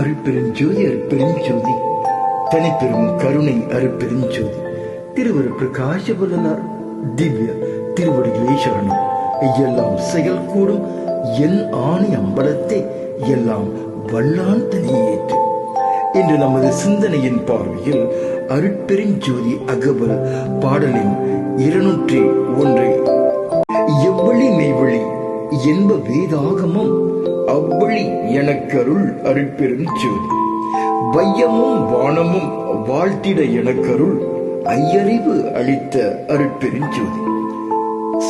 அருட்பெருஞ்சோதி அருட்பெருஞ்சோதி தனிப்பெரும் கருணை அருட்பெருஞ்சோதி திருவரு பிரகாஷ வல்லனார் திவ்ய திருவடிகளே சரணம். எல்லாம் செயல் கூடும். என் ஆணி அம்பலத்தை. எல்லாம் வல்லான் தனியேற்று இன்று நமது சிந்தனையின் பார்வையில் அருட்பெருஞ்சோதி அகவல் பாடலின் இருநூற்றி ஒன்றை. எவ்வளி மெய்வழி என்ப வேதாகமம். அவ்வழி எனக்கருள் அருட்பெரும் ஜோதி வையமும் வானமும் வாழ்த்திட எனக்கருள் ஐயறிவு அளித்த அருட்பெருஞ்சோதி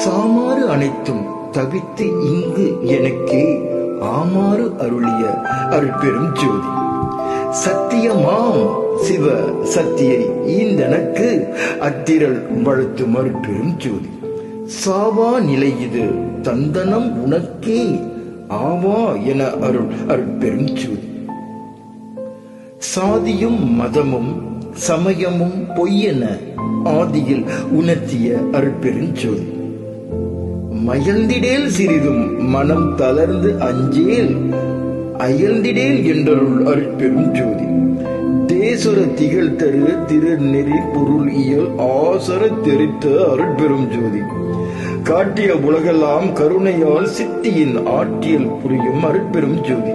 சாமாறு அனைத்தும் தவித்து இங்கு எனக்கே ஆமாறு அருளிய அருட்பெரும் ஜோதி சத்தியமாம் சிவ சத்தியை ஈந்தனக்கு அத்திரள் வழுத்து மறுப்பெரும் ஜோதி சாவா நிலை இது தந்தனம் உனக்கே ஆவா என அருள் அருட்பெரும் ஜோதி. சாதியும் மதமும் சமயமும் பொய்யென ஆதியில் உணர்த்திய அருட்பெருஞ்சோதி மயழ்ந்திடேல் சிறிதும் மனம் தளர்ந்து அஞ்சேல் அயல்ந்திடேல் என்றருள் அருட்பெரும் ஜோதி. தேசுர திகழ் தரு திருநெறி பொருள் இயல் ஆசர தெரித்த அருட்பெரும் ஜோதி. காட்டிய உலகெல்லாம் கருணையால் சித்தியின் ஆற்றியல் புரியும் அருட்பெரும் ஜோதி.